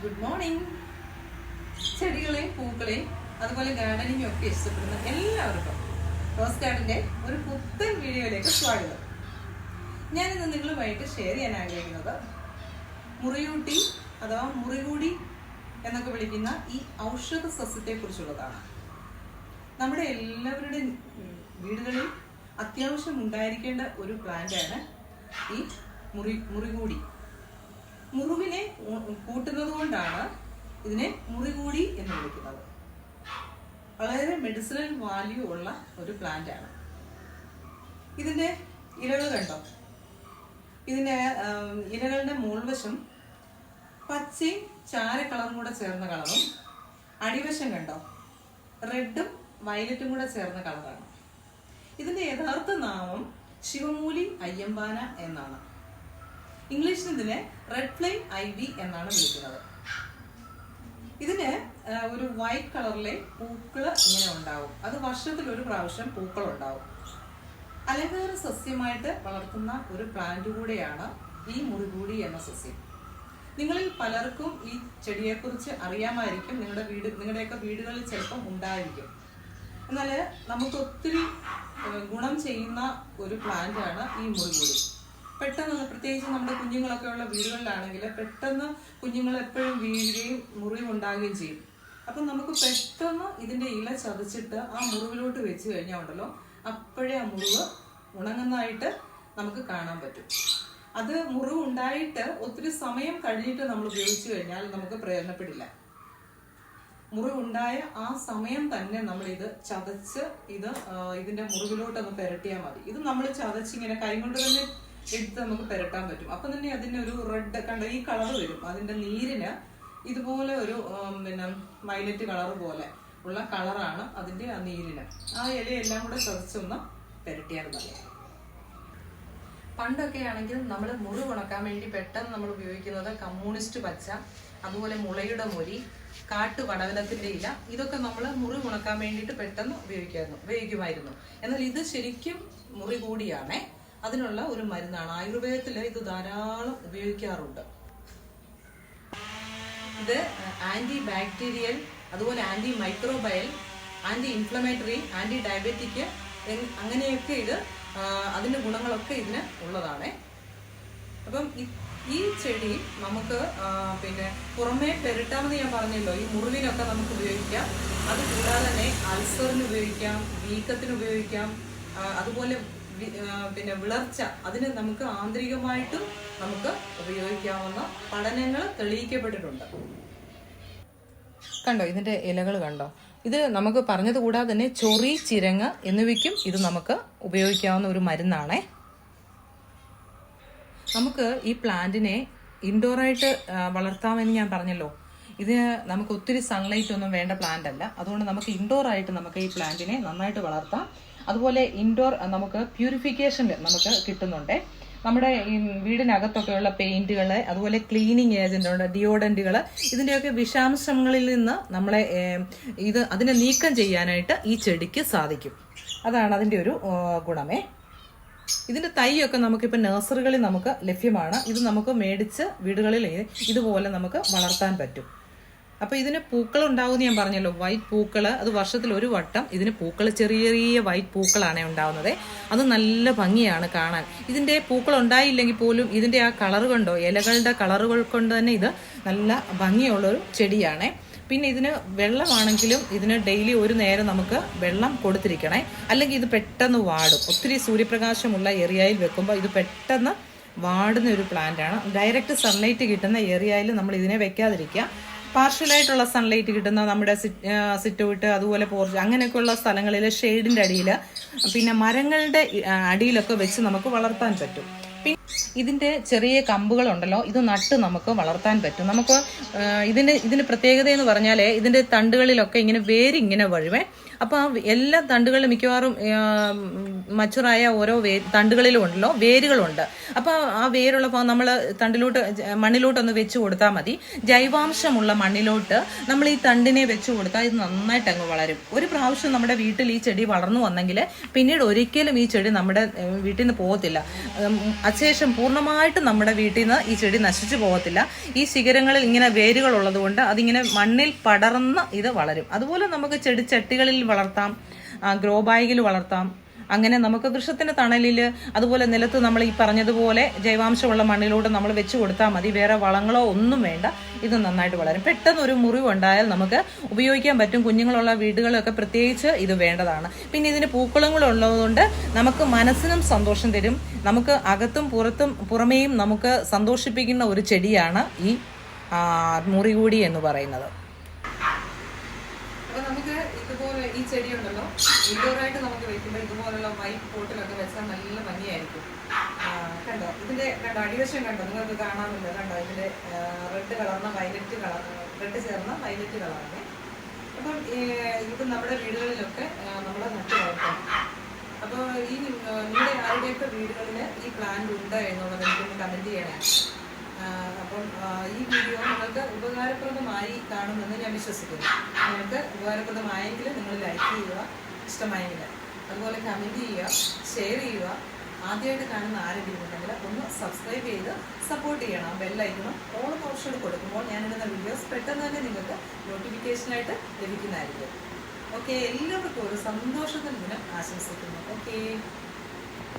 Good morning ചെടികളെയും പൂക്കളെയും അതുപോലെ ഗാർഡനിങ്ങും ഒക്കെ ഇഷ്ടപ്പെടുന്ന എല്ലാവർക്കും റോസ് ഗാർഡന്റെ ഒരു പുത്തൻ വീഡിയോയിലേക്ക് സ്വാഗതം. ഞാനിന്ന് നിങ്ങളുമായിട്ട് ഷെയർ ചെയ്യാൻ ആഗ്രഹിക്കുന്നത് മുറിയൂട്ടി അഥവാ മുറികൂടി എന്നൊക്കെ വിളിക്കുന്ന ഈ ഔഷധ സസ്യത്തെ കുറിച്ചുള്ളതാണ് നമ്മുടെ എല്ലാവരുടെ വീടുകളിൽ അത്യാവശ്യം ഉണ്ടായിരിക്കേണ്ട ഒരു പ്ലാന്റാണ് ഈ മുറി മുറികൂടി. മുറിവിനെ കൂട്ടുന്നത് കൊണ്ടാണ് ഇതിനെ മുറികൂടി എന്ന് വിളിക്കുന്നത്. വളരെ മെഡിസിനൽ വാല്യൂ ഉള്ള ഒരു പ്ലാന്റ് ആണ്. ഇതിന്റെ ഇലകൾ കണ്ടോ? ഇതിന്റെ ഇലകളുടെ മുൾവശം പച്ചയും ചാര കളറും കൂടെ ചേർന്ന കളറും അടിവശം കണ്ടോ? റെഡും വയലറ്റും കൂടെ ചേർന്ന കളറാണ് ഇതിന്റെ യഥാർത്ഥ നാമം ശിവമൂലി അയ്യമ്പാന എന്നാണ്. ഇംഗ്ലീഷിൽ ഇതിനെ റെഡ് ഫ്ലെയിം ഐ വി എന്നാണ് വിളിക്കുന്നത്. ഇതിന് ഒരു വൈറ്റ് കളറിലെ പൂക്കൾ ഇങ്ങനെ ഉണ്ടാവും. അത് വർഷത്തിൽ ഒരു പ്രാവശ്യം പൂക്കൾ ഉണ്ടാവും അലങ്കാര സസ്യമായിട്ട് വളർത്തുന്ന ഒരു പ്ലാന്റ് കൂടെയാണ് ഈ മുറികൂടി എന്ന സസ്യം. നിങ്ങളിൽ പലർക്കും ഈ ചെടിയെക്കുറിച്ച് അറിയാമായിരിക്കും. നിങ്ങളുടെ വീട് നിങ്ങളുടെയൊക്കെ വീടുകളിൽ ചിലപ്പം ഉണ്ടായിരിക്കും. എന്നാൽ നമുക്ക് ഒത്തിരി ഗുണം ചെയ്യുന്ന ഒരു പ്ലാന്റ് ആണ് ഈ മുറികൂടി. പെട്ടെന്ന് പ്രത്യേകിച്ച് നമ്മുടെ കുഞ്ഞുങ്ങളൊക്കെ ഉള്ള വീടുകളിലാണെങ്കിൽ പെട്ടെന്ന് കുഞ്ഞുങ്ങൾ എപ്പോഴും വീഴുകയും മുറിവുണ്ടാകുകയും ചെയ്യും. അപ്പം നമുക്ക് പെട്ടെന്ന് ഇതിന്റെ ഇല ചതച്ചിട്ട് ആ മുറിവിലോട്ട് വെച്ച് കഴിഞ്ഞാൽ ഉണ്ടല്ലോ അപ്പോഴേ ആ മുറിവ് ഉണങ്ങുന്നതായിട്ട് നമുക്ക് കാണാൻ പറ്റും. അത് മുറിവ് ഉണ്ടായിട്ട് ഒത്തിരി സമയം കഴിഞ്ഞിട്ട് നമ്മൾ ഉപയോഗിച്ചു കഴിഞ്ഞാൽ നമുക്ക് പ്രയോജനപ്പെടില്ല. മുറിവുണ്ടായ ആ സമയം തന്നെ നമ്മൾ ഇത് ചതച്ച് ഇത് ഇതിന്റെ മുറിവിലോട്ട് ഒന്ന് പെരട്ടിയാൽ മതി. ഇത് നമ്മൾ ചതച്ച് ഇങ്ങനെ കൈ കൊണ്ട് തന്നെ എടുത്ത് നമുക്ക് പെരട്ടാൻ പറ്റും. അപ്പൊ തന്നെ അതിന് ഒരു റെഡ് കണ്ട ഈ കളർ വരും. അതിന്റെ നീരിന് ഇതുപോലെ ഒരു പിന്നെ വയലറ്റ് കളർ പോലെ ഉള്ള കളറാണ് അതിന്റെ ആ നീരിന്. ആ ഇലയെല്ലാം കൂടെ ചതച്ചൊന്ന് പെരട്ടിയാൽ മതി. പണ്ടൊക്കെ ആണെങ്കിൽ നമ്മൾ മുറി ഉണക്കാൻ വേണ്ടി പെട്ടെന്ന് നമ്മൾ ഉപയോഗിക്കുന്നത് കമ്മ്യൂണിസ്റ്റ് പച്ച അതുപോലെ മുളയുടെ മൊരി കാട്ടു പടവലത്തിന്റെ ഇല ഇതൊക്കെ നമ്മൾ മുറി ഉണക്കാൻ വേണ്ടിയിട്ട് പെട്ടെന്ന് ഉപയോഗിക്കായിരുന്നു ഉപയോഗിക്കുമായിരുന്നു. എന്നാൽ ഇത് ശരിക്കും മുറി കൂടിയാണേ അതിനുള്ള ഒരു മരുന്നാണ്. ആയുർവേദത്തിൽ ഇത് ധാരാളം ഉപയോഗിക്കാറുണ്ട്. ഇത് ആന്റി ബാക്ടീരിയൽ അതുപോലെ anti microbial anti inflammatory anti diabetic അങ്ങനെയൊക്കെ ഇത് അതിന്റെ ഗുണങ്ങളൊക്കെ ഇതിന് ഉള്ളതാണ്. അപ്പം ഈ ചെടി നമുക്ക് പിന്നെ പുറമേ പെരട്ടാമെന്ന് ഞാൻ പറഞ്ഞല്ലോ ഈ മുറിവിനൊക്കെ നമുക്ക് ഉപയോഗിക്കാം. അത് കൂടാതെ തന്നെ അൾസറിന് ഉപയോഗിക്കാം വീക്കത്തിന് ഉപയോഗിക്കാം അതുപോലെ പിന്നെ വിളർച്ച അതിന് നമുക്ക് ആന്തരികമായിട്ടും നമുക്ക് ഉപയോഗിക്കാവുന്ന പഠനങ്ങൾ തെളിയിക്കപ്പെട്ടിട്ടുണ്ട്. കണ്ടോ ഇതിന്റെ ഇലകൾ കണ്ടോ? ഇത് നമുക്ക് പറഞ്ഞത് കൂടാതെ തന്നെ ചൊറി ചിരങ്ങ് എന്നിവയ്ക്കും ഇത് നമുക്ക് ഉപയോഗിക്കാവുന്ന ഒരു മരുന്നാണേ. നമുക്ക് ഈ പ്ലാന്റിനെ ഇൻഡോറായിട്ട് വളർത്താമെന്ന് ഞാൻ പറഞ്ഞല്ലോ. ഇത് നമുക്ക് ഒത്തിരി സൺലൈറ്റ് ഒന്നും വേണ്ട പ്ലാന്റ് അല്ല. അതുകൊണ്ട് നമുക്ക് ഇൻഡോറായിട്ട് നമുക്ക് ഈ പ്ലാന്റിനെ നന്നായിട്ട് വളർത്താം. അതുപോലെ ഇൻഡോർ നമുക്ക് പ്യൂരിഫിക്കേഷനിൽ നമുക്ക് കിട്ടുന്നുണ്ട്. നമ്മുടെ ഈ വീടിനകത്തൊക്കെയുള്ള പെയിന്റുകൾ അതുപോലെ ക്ലീനിങ് ഏജന്റുകൾ ഡിയോഡന്റുകൾ ഇതിന്റെയൊക്കെ വിഷാംശങ്ങളിൽ നിന്ന് നമ്മളെ ഇത് അതിനെ നീക്കം ചെയ്യാനായിട്ട് ഈ ചെടിക്ക് സാധിക്കും. അതാണ് അതിന്റെ ഒരു ഗുണമേ. ഇതിന്റെ തൈയൊക്കെ നമുക്കിപ്പോൾ നഴ്സറികളിൽ നമുക്ക് ലഭ്യമാണ്. ഇത് നമുക്ക് മേടിച്ച് വീടുകളിൽ ഇതുപോലെ നമുക്ക് വളർത്താൻ പറ്റും. അപ്പൊ ഇതിന് പൂക്കൾ ഉണ്ടാവും ഞാൻ പറഞ്ഞല്ലോ. വൈറ്റ് പൂക്കൾ അത് വർഷത്തിൽ ഒരു വട്ടം ഇതിന് പൂക്കൾ ചെറിയ ചെറിയ വൈറ്റ് പൂക്കളാണ് ഉണ്ടാവുന്നത്. അത് നല്ല ഭംഗിയാണ് കാണാൻ. ഇതിന്റെ പൂക്കൾ ഉണ്ടായില്ലെങ്കിൽ പോലും ഇതിന്റെ ആ കളർ കൊണ്ടോ? ഇലകളുടെ കളറുകൾ കൊണ്ട് തന്നെ ഇത് നല്ല ഭംഗിയുള്ള ഒരു ചെടിയാണേ. പിന്നെ ഇതിന് വെള്ളമാണെങ്കിലും ഇതിന് ഡെയിലി ഒരു നേരം നമുക്ക് വെള്ളം കൊടുത്തിരിക്കണേ. അല്ലെങ്കിൽ ഇത് പെട്ടെന്ന് വാടും. ഒത്തിരി സൂര്യപ്രകാശമുള്ള ഏരിയയിൽ വെക്കുമ്പോൾ ഇത് പെട്ടെന്ന് വാടുന്ന ഒരു പ്ലാന്റ് ആണ്. ഡയറക്റ്റ് സൺലൈറ്റ് കിട്ടുന്ന ഏരിയയിൽ നമ്മൾ ഇതിനെ വെക്കാതിരിക്കുക. പാർഷ്യലായിട്ടുള്ള സൺലൈറ്റ് കിട്ടുന്ന നമ്മുടെ സിറ്റൗട്ട് അതുപോലെ പോർച്ച് അങ്ങനെയൊക്കെയുള്ള സ്ഥലങ്ങളിൽ ഷെയ്ഡിന്റെ അടിയിൽ പിന്നെ മരങ്ങളുടെ അടിയിലൊക്കെ വെച്ച് നമുക്ക് വളർത്താൻ പറ്റും. പിന്നെ ഇതിന്റെ ചെറിയ കമ്പുകളുണ്ടല്ലോ ഇത് നട്ട് നമുക്ക് വളർത്താൻ പറ്റും. നമുക്ക് ഇതിന്റെ ഇതിന്റെ പ്രത്യേകത എന്ന് പറഞ്ഞാൽ ഇതിന്റെ തണ്ടുകളിലൊക്കെ ഇങ്ങനെ വേരിങ്ങനെ വഴുവേ അപ്പോൾ ആ എല്ലാ തണ്ടുകളിലും മിക്കവാറും മച്ചുറായ ഓരോ വേ തണ്ടുകളിലും ഉണ്ടല്ലോ വേരുകളുണ്ട്. അപ്പോൾ ആ വേരുള്ള നമ്മൾ തണ്ടിലോട്ട് മണ്ണിലോട്ടൊന്ന് വെച്ച് കൊടുത്താൽ മതി. ജൈവാംശമുള്ള മണ്ണിലോട്ട് നമ്മൾ ഈ തണ്ടിനെ വെച്ച് കൊടുത്താൽ ഇത് നന്നായിട്ട് അങ്ങ് വളരും. ഒരു പ്രാവശ്യം നമ്മുടെ വീട്ടിൽ ഈ ചെടി വളർന്നു വന്നെങ്കിൽ പിന്നീട് ഒരിക്കലും ഈ ചെടി നമ്മുടെ വീട്ടിൽ നിന്ന് പോകത്തില്ല. അശേഷം പൂർണമായിട്ട് നമ്മുടെ വീട്ടിൽ നിന്ന് ഈ ചെടി നശിച്ചു പോകത്തില്ല. ഈ ശിഖരങ്ങളിൽ ഇങ്ങനെ വേരുകൾ ഉള്ളതുകൊണ്ട് അതിങ്ങനെ മണ്ണിൽ പടർന്ന് ഇത് വളരും. അതുപോലെ നമുക്ക് ചെടിച്ചട്ടികളിൽ വളർത്താം ഗ്രോ ബാഗിൽ വളർത്താം. അങ്ങനെ നമുക്ക് വൃക്ഷത്തിന്റെ തണലിൽ അതുപോലെ നിലത്ത് നമ്മൾ ഈ പറഞ്ഞതുപോലെ ജൈവാംശമുള്ള മണ്ണിലൂടെ നമ്മൾ വെച്ച് കൊടുത്താൽ മതി. വേറെ വളങ്ങളോ ഒന്നും വേണ്ട. ഇത് നന്നായിട്ട് വളരും. പെട്ടെന്ന് ഒരു മുറിവ് ഉണ്ടായാൽ നമുക്ക് ഉപയോഗിക്കാൻ പറ്റും. കുഞ്ഞുങ്ങളുള്ള വീടുകളൊക്കെ പ്രത്യേകിച്ച് ഇത് വേണ്ടതാണ്. പിന്നെ ഇതിന് പൂക്കളങ്ങളുള്ളതുകൊണ്ട് നമുക്ക് മനസ്സിനും സന്തോഷം തരും. നമുക്ക് അകത്തും പുറത്തും പുറമേയും നമുക്ക് സന്തോഷിപ്പിക്കുന്ന ഒരു ചെടിയാണ് ഈ മുറികൂടി എന്ന് പറയുന്നത് അപ്പൊ നമുക്ക് ഇതുപോലെ ഈ ചെടി ഉണ്ടല്ലോ ഇൻഡോറായിട്ട് നമുക്ക് വെക്കുമ്പോൾ ഇതുപോലുള്ള വൈറ്റ് പോട്ടിലൊക്കെ വെച്ചാൽ നല്ല ഭംഗിയായിരിക്കും. കണ്ടോ? ഇതിന്റെ കണ്ടോ? അടിവശം കണ്ടോ? നിങ്ങൾക്ക് കാണാമല്ലോ. കണ്ടോ? ഇതിന്റെ റെഡ് കളർന്ന വയലറ്റ് കളർ റെഡ് ചേർന്ന വയലറ്റ് കളറാണ് അപ്പം ഇത് നമ്മുടെ വീടുകളിലൊക്കെ നമ്മൾ നട്ടു വളർത്തണം അപ്പോൾ ഈ നിങ്ങളുടെ ആരുടെയൊക്കെ വീടുകളിൽ ഈ പ്ലാന്റ് ഉണ്ട് എന്നുള്ളത് എനിക്കൊന്ന് കമന്റ് ചെയ്യണേ. അപ്പം ഈ വീഡിയോ നിങ്ങൾക്ക് ഉപകാരപ്രദമായി കാണുമെന്ന് ഞാൻ വിശ്വസിക്കുന്നു. നിങ്ങൾക്ക് ഉപകാരപ്രദമായെങ്കിൽ നിങ്ങൾ ലൈക്ക് ചെയ്യുക ഇഷ്ടമായെങ്കിൽ അതുപോലെ കമന്റ് ചെയ്യുക ഷെയർ ചെയ്യുക. ആദ്യമായിട്ട് കാണുന്ന ആരെങ്കിലും ഉണ്ടെങ്കിൽ ഒന്ന് സബ്സ്ക്രൈബ് ചെയ്ത് സപ്പോർട്ട് ചെയ്യണം. ബെല്ലൈക്കണം ഓൾ ഓപ്ഷൻ കൊടുക്കുമ്പോൾ ഞാനിടുന്ന വീഡിയോസ് പെട്ടെന്ന് തന്നെ നിങ്ങൾക്ക് നോട്ടിഫിക്കേഷനായിട്ട് ലഭിക്കുന്നതായിരിക്കും. ഓക്കെ എല്ലാവർക്കും ഒരു സന്തോഷത്തിന് ദിനം ആശംസിക്കുന്നു. ഓക്കെ